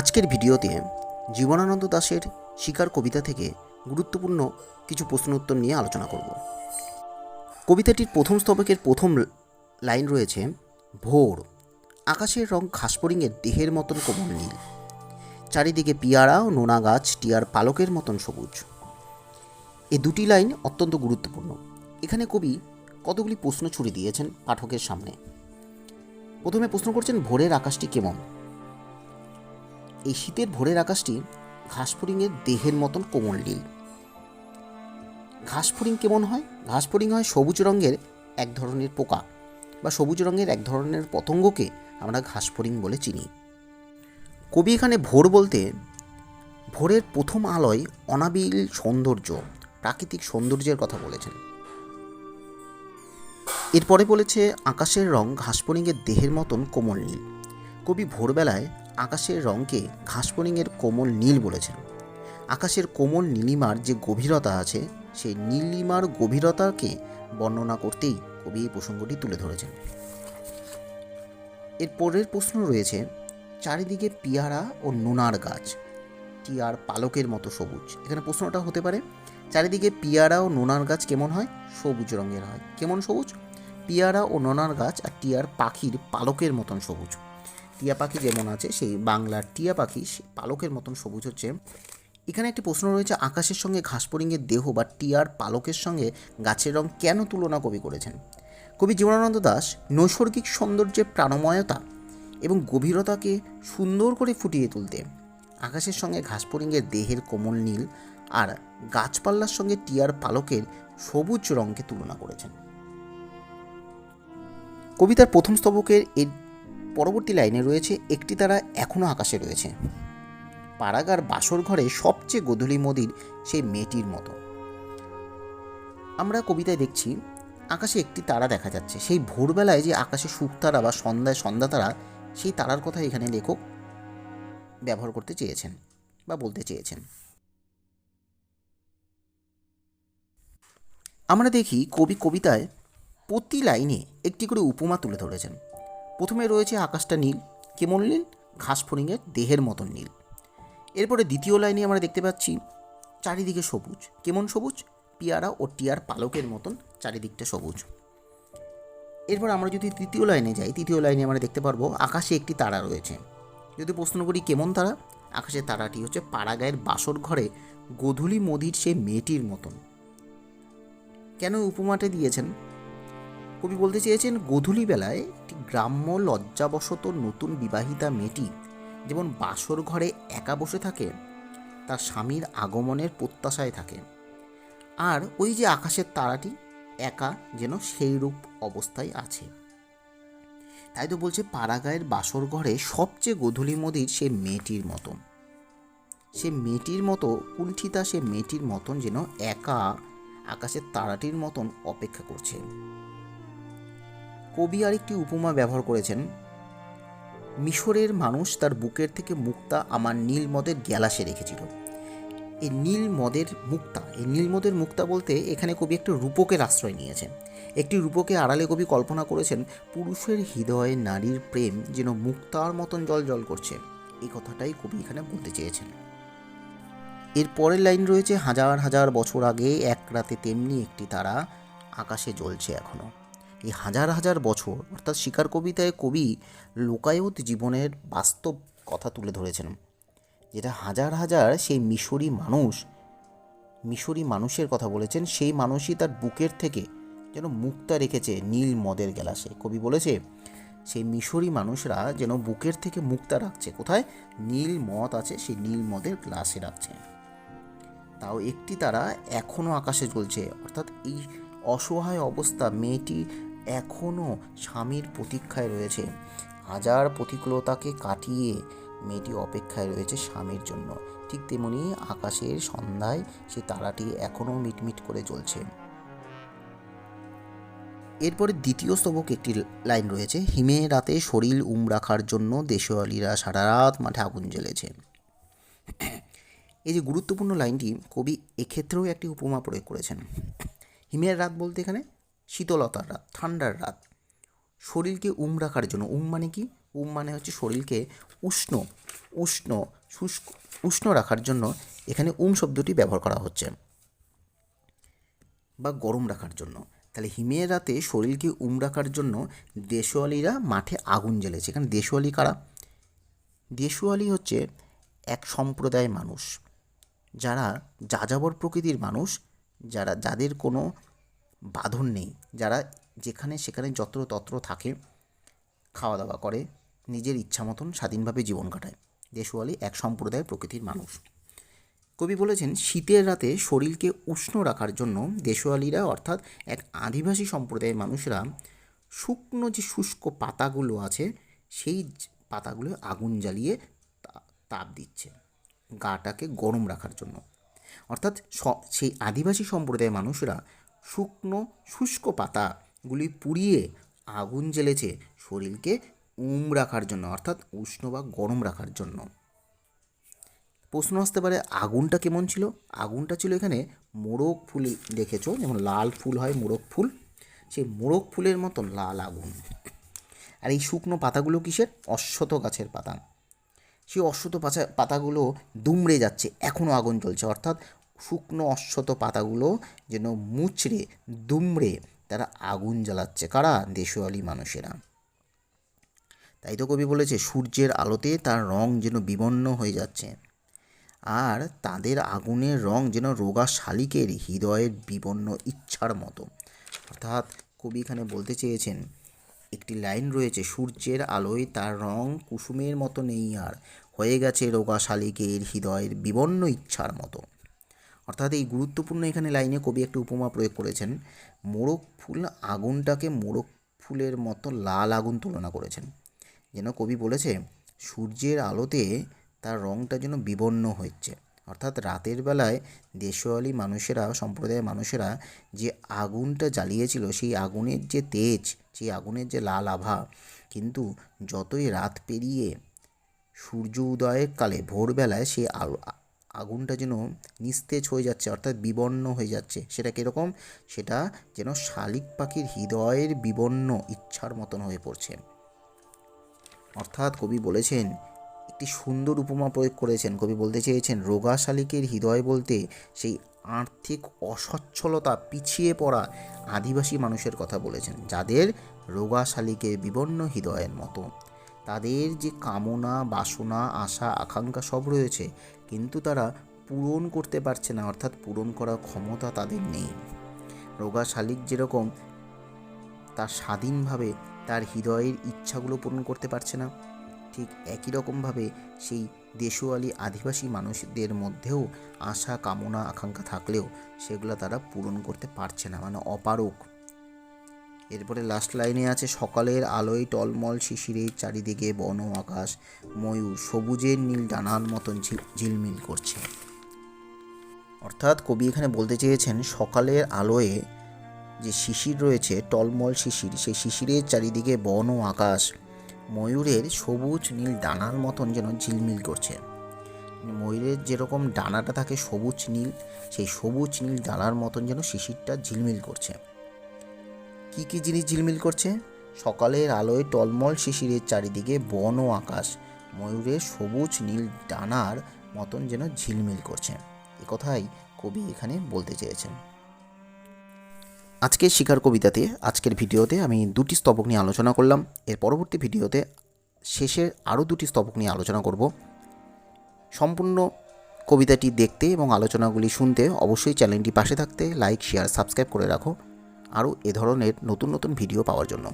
আজকের ভিডিওতে জীবনানন্দ দাশের শিকার কবিতা থেকে গুরুত্বপূর্ণ কিছু প্রশ্ন উত্তর নিয়ে আলোচনা করব। কবিতাটির প্রথম স্তবকের প্রথম লাইন রয়েছে, ভোর। আকাশের রং ঘাসপরিঙের দেহের মতন কোমল নীল। চারিদিকে পিয়ারা ও নোনা গাছ টিয়ার পালকের মতন সবুজ। এ দুটি লাইন অত্যন্ত গুরুত্বপূর্ণ। এখানে কবি কতগুলি প্রশ্ন ছুড়ে দিয়েছেন পাঠকের সামনে। প্রথমে প্রশ্ন করছেন, ভোরের আকাশটি কেমন? এই শীতের ভোরের আকাশটি ঘাসফড়িংয়ের দেহের মতন কোমল নীল। ঘাসফড়িং কেমন হয়? ঘাসফড়িং হয় সবুজ রঙের এক ধরনের পোকা বা সবুজ রঙের এক ধরনের পতঙ্গকে আমরা ঘাসফড়িং বলে চিনি। কবি এখানে ভোর বলতে, ভোরের প্রথম আলোয় অনাবিল সৌন্দর্য, প্রাকৃতিক সৌন্দর্যের কথা বলেছেন। এরপরে বলেছে, আকাশের রং ঘাসফড়িংয়ের দেহের মতন কোমল নীল। কবি ভোরবেলায় আকাশের রঙকে ঘাসফড়িংয়ের কোমল নীল বলেছেন। আকাশের কোমল নীলিমার যে গভীরতা আছে, সেই নীলিমার গভীরতাকে বর্ণনা করতেই কবি এই প্রসঙ্গটি তুলে ধরেছেন। এর পরের প্রশ্ন রয়েছে চারিদিকে পিয়ারা ও নোনার গাছ। টিয়ার পালকের মতো সবুজ। এখানে প্রশ্নটা হতে পারে, চারিদিকে পিয়ারা ও নোনার গাছ কেমন হয়? সবুজ রঙের হয়। কেমন সবুজ? পিয়ারা ও নোনার গাছ আর টিয়ার পাখির পালকের মতন সবুজ। টিয়া পাখি যেমন আছে, সেই বাংলার টিয়া পাখি পালকের মতন সবুজ হচ্ছে। এখানে একটি প্রশ্ন রয়েছে, আকাশের সঙ্গে ঘাসপরিঙ্গের দেহ বা টিয়ার পালকের সঙ্গে গাছের রং কেন তুলনা কবি করেছেন? কবি জীবনানন্দ দাস, নৈসর্গিক সৌন্দর্যের প্রাণময়তা এবং গভীরতাকে সুন্দর করে ফুটিয়ে তুলতে। আকাশের সঙ্গে ঘাসপরিঙ্গের দেহের কোমল নীল আর গাছপাল্লার সঙ্গে টিয়ার পালকের সবুজ রঙকে তুলনা করেছেন। কবিতার প্রথম স্তবকের এর পরবর্তী লাইনে রয়েছে, একটি তারা এখনও আকাশে রয়েছে। পাড়াগার বাসর ঘরে সবচেয়ে গোধূলি মদির সেই মেয়েটির মতো। আমরা কবিতায় দেখছি, আকাশে একটি তারা দেখা যাচ্ছে। সেই ভোরবেলায় যে আকাশে সুখ তারা বা সন্ধ্যায় সন্ধ্যা তারা সেই তারার কথা এখানে লেখক ব্যবহার করতে চেয়েছেন বা বলতে চেয়েছেন। আমরা দেখি কবি কবিতায় প্রতি লাইনে একটি করে উপমা তুলে ধরেছেন। প্রথমে রয়েছে আকাশটা নীল, কেমন নীল? ঘাস ফড়িংয়ের দেহের মতন নীল। এরপরে দ্বিতীয় লাইনে আমরা দেখতে পাচ্ছি, চারিদিকে সবুজ, কেমন সবুজ? পিয়ারা ও টিয়ার পালকের মতন চারিদিকটা সবুজ। এরপর আমরা যদি তৃতীয় লাইনে যাই, তৃতীয় লাইনে আমরা দেখতে পারব আকাশে একটি তারা রয়েছে। যদি প্রশ্ন করি কেমন তারা? আকাশের তারাটি হচ্ছে পাড়াগায়ের বাসর ঘরে গোধূলি মদির সেই মেয়েটির মতন। কেন উপমাটে দিয়েছেন? কবি বলতে চেয়েছেন, গধূলি বেলায় একটি গ্রাম্য লজ্জাবশত নতুন বিবাহিতা মেয়েটি যেমন বাসর ঘরে একা বসে থাকে, তার স্বামীর আগমনের প্রত্যাশায় থাকে। আর ওই যে আকাশের তারাটি একা যেন সেই রূপ অবস্থায় আছে। তাই তো বলছে পাড়াগায়ের বাসর ঘরে সবচেয়ে গধূলি মদির সে মেয়েটির মতন। সে মেয়েটির মতো, কুণ্ঠিতা সে মেয়েটির মতন যেন একা আকাশের তারাটির মতন অপেক্ষা করছে। কবি আরেকটি উপমা ব্যবহার করেছেন, মিশরের মানুষ তার বুকের থেকে মুক্তা আমার নীল মদের গ্যালাসে রেখেছিল। এই নীল মদের মুক্তা, এই নীল মদের মুক্তা বলতে এখানে কবি একটা রূপকের আশ্রয় নিয়েছেন। একটি রূপকে আড়ালে কবি কল্পনা করেছেন, পুরুষের হৃদয়ে নারীর প্রেম যেন মুক্তার মতন জল জল করছে। এই কথাটাই কবি এখানে বলতে চেয়েছেন। এর পরের লাইন রয়েছে, হাজার হাজার বছর আগে এক রাতে তেমনি একটি তারা আকাশে জ্বলছে এখনও এই হাজার হাজার বছর, অর্থাৎ শিকার কবিতায় কবি লোকায়ত জীবনের বাস্তব কথা তুলে ধরেছেন। যেটা হাজার হাজার সেই মিশরি মানুষ, মিশরি মানুষের কথা বলেছেন, সেই মানুষই তার বুকের থেকে যেন মুক্তা রেখেছে নীল মদের গ্লাসে কবি বলেছে, সেই মিশরি মানুষরা যেন বুকের থেকে মুক্তা রাখছে। কোথায়? নীল মদ আছে, সেই নীল মদের গ্লাসে রাখছে। তাও একটি তারা এখনও আকাশে জ্বলছে। অর্থাৎ এই অসহায় অবস্থা মেয়েটি এখনও স্বামীর প্রতীক্ষায় রয়েছে। হাজার প্রতিকূলতাকে কাটিয়ে মেয়েটি অপেক্ষায় রয়েছে স্বামীর জন্য। ঠিক তেমনি আকাশের সন্ধ্যায় সে তারাটি এখনও মিটমিট করে জ্বলছে। এরপরে দ্বিতীয় স্তবক একটি লাইন রয়েছে, হিমে রাতে শরীর উম রাখার জন্য দেশওয়ালিরা সারা রাত মাঠে আগুন জ্বেলেছে। এই যে গুরুত্বপূর্ণ লাইনটি, কবি এক্ষেত্রেও একটি উপমা প্রয়োগ করেছেন। হিমের রাত বলতে এখানে শীতলতার রাত, ঠান্ডার রাত। শরীরকে উম রাখার জন্য, উম মানে কি? উম মানে হচ্ছে শরীরকে উষ্ণ উষ্ণ, শুষ্ক, উষ্ণ রাখার জন্য এখানে উম শব্দটি ব্যবহার করা হচ্ছে। বা গরম রাখার জন্য। তাহলে হিমের রাতে শরীরকে উম রাখার জন্য দেশওয়ালিরা মাঠে আগুন জ্বেলেছে এখানে দেশওয়ালি কারা? দেশওয়ালি হচ্ছে এক সম্প্রদায়ের মানুষ। যারা যাযাবর প্রকৃতির মানুষ, যারা যাদের কোনো বাঁধন নেই, যারা যেখানে সেখানে যত্র তত্র থাকে, খাওয়া দাওয়া করে নিজের ইচ্ছা মতন স্বাধীনভাবে জীবন কাটায়। দেশওয়ালি এক সম্প্রদায় প্রকৃতির মানুষ। কবি বলেছেন, শীতের রাতে শরীরকে উষ্ণ রাখার জন্য দেশওয়ালিরা অর্থাৎ এক আদিবাসী সম্প্রদায়ের মানুষরা শুকনো যে শুষ্ক পাতাগুলো আছে, সেই পাতাগুলো আগুন জ্বালিয়ে তাপ দিচ্ছে। গাটাকে গরম রাখার জন্য। অর্থাৎ সেই আদিবাসী সম্প্রদায়ের মানুষরা শুকনো শুষ্ক পাতাগুলি পুড়িয়ে আগুন জ্বেলেছে, শরীরকে উম রাখার জন্য, অর্থাৎ উষ্ণ বা গরম রাখার জন্য। প্রশ্ন আসতে পারে, আগুনটা কেমন ছিল? আগুনটা ছিল এখানে মোরগ ফুল দেখেছ? যেমন লাল ফুল হয়, মোরগ ফুল। সেই মোরগ ফুলের মতন লাল আগুন। আর এই শুকনো পাতাগুলো কিসের? অশ্বত গাছের পাতা। সেই অশ্বত পাতা পাতাগুলো দুমড়ে যাচ্ছে এখনও আগুন চলছে অর্থাৎ শুকনো অশ্বত পাতাগুলো যেন মুচড়ে, দুমড়ে তারা আগুন জ্বালাচ্ছে। কারা? দেশওয়ালি মানুষেরা। তাই তো কবি বলেছে, সূর্যের আলোতে তার রং যেন বিবর্ণ হয়ে যাচ্ছে। আর তাদের আগুনের রং যেন রোগা শালিকের হৃদয়ের বিবর্ণ ইচ্ছার মতো। অর্থাৎ কবি এখানে বলতে চেয়েছেন, একটি লাইন রয়েছে, সূর্যের আলোয় তার রং কুসুমের মতো নেই আর, হয়ে গেছে রোগা শালিকের হৃদয়ের বিবর্ণ ইচ্ছার মতো। অর্থাৎ এই গুরুত্বপূর্ণ এখানে লাইনে কবি একটি উপমা প্রয়োগ করেছেন, মোরগ ফুল আগুনটাকে মোরগ ফুলের মতো লাল আগুন তুলনা করেছেন। যেন কবি বলেছে, সূর্যের আলোতে তার রঙটা যেন বিবর্ণ হচ্ছে অর্থাৎ রাতের বেলায় দেশওয়ালি মানুষেরা, সম্প্রদায়ের মানুষেরা যে আগুনটা জ্বালিয়েছিল, সেই আগুনের যে তেজ, সেই আগুনের যে লাল আভা, কিন্তু যতই রাত পেরিয়ে সূর্য উদয়ের কালে ভোরবেলায় সেই আগুনটা যেন নিস্তেজ হয়ে যাচ্ছে, অর্থাৎ বিবর্ণ হয়ে যাচ্ছে। সেটা কীরকম? সেটা যেন শালিক পাখির হৃদয়ের বিবর্ণ ইচ্ছার মতন হয়ে পড়ছে। অর্থাৎ কবি বলেছেন, একটি সুন্দর উপমা প্রয়োগ করেছেন। কবি বলতে চেয়েছেন রোগা শালিকের হৃদয় বলতে সেই আর্থিক অসচ্ছলতা পিছিয়ে পড়া আদিবাসী মানুষের কথা বলেছেন, যাদের রোগা শালিকের বিবর্ণ হৃদয়ের মতো। তাদের যে কামনা, বাসনা, আশা, আকাঙ্ক্ষা সব রয়েছে, কিন্তু তারা পূরণ করতে পারছে না, অর্থাৎ পূরণ করার ক্ষমতা তাদের নেই। রোগা শালিক যেরকম তার স্বাধীনভাবে তার হৃদয়ের ইচ্ছাগুলো পূরণ করতে পারছে না। ঠিক একই রকমভাবে সেই দেশওয়ালি আদিবাসী মানুষদের মধ্যেও আশা, কামনা, আকাঙ্ক্ষা থাকলেও সেগুলো তারা পূরণ করতে পারছে না মানে অপারক এরপরে লাস্ট লাইনে আছে, সকালের আলোয় টলমল শিশিরে, চারিদিকে বন, আকাশ, ময়ূর, সবুজের নীল ডানার মতন ঝিল- ঝিলমিল করছে। অর্থাৎ কবি এখানে বলতে চেয়েছেন, সকালের আলোয় যে শিশির রয়েছে, টলমল শিশির, সেই শিশিরের চারিদিকে বন ও আকাশ। ময়ূরের সবুজ নীল ডানার মতন যেন ঝিলমিল করছে। ময়ূরের যেরকম ডানাটা থাকে সবুজ নীল, সেই সবুজ নীল ডানার মতন যেন শিশিরটা ঝিলমিল করছে। কি কি জিনিস ঝিলমিল করছে? সকালের আলোয় টলমল শিশিরের চারিদিকে বন ও আকাশ। ময়ূরের সবুজ নীল ডানার মতন যেন ঝিলমিল করছে। এ কথাই কবি এখানে বলতে চেয়েছেন। আজকের শিকার কবিতাতে, আজকের ভিডিওতে আমি দুটি স্তবক নিয়ে আলোচনা করলাম। এর পরবর্তী ভিডিওতে শেষের আরও দুটি স্তবক নিয়ে আলোচনা করব। সম্পূর্ণ কবিতাটি দেখতে এবং আলোচনাগুলি শুনতে অবশ্যই চ্যানেলটি পাশে থাকতে লাইক, শেয়ার, সাবস্ক্রাইব করে রাখো। আরও এ ধরনের নতুন নতুন ভিডিও পাওয়ার জন্য।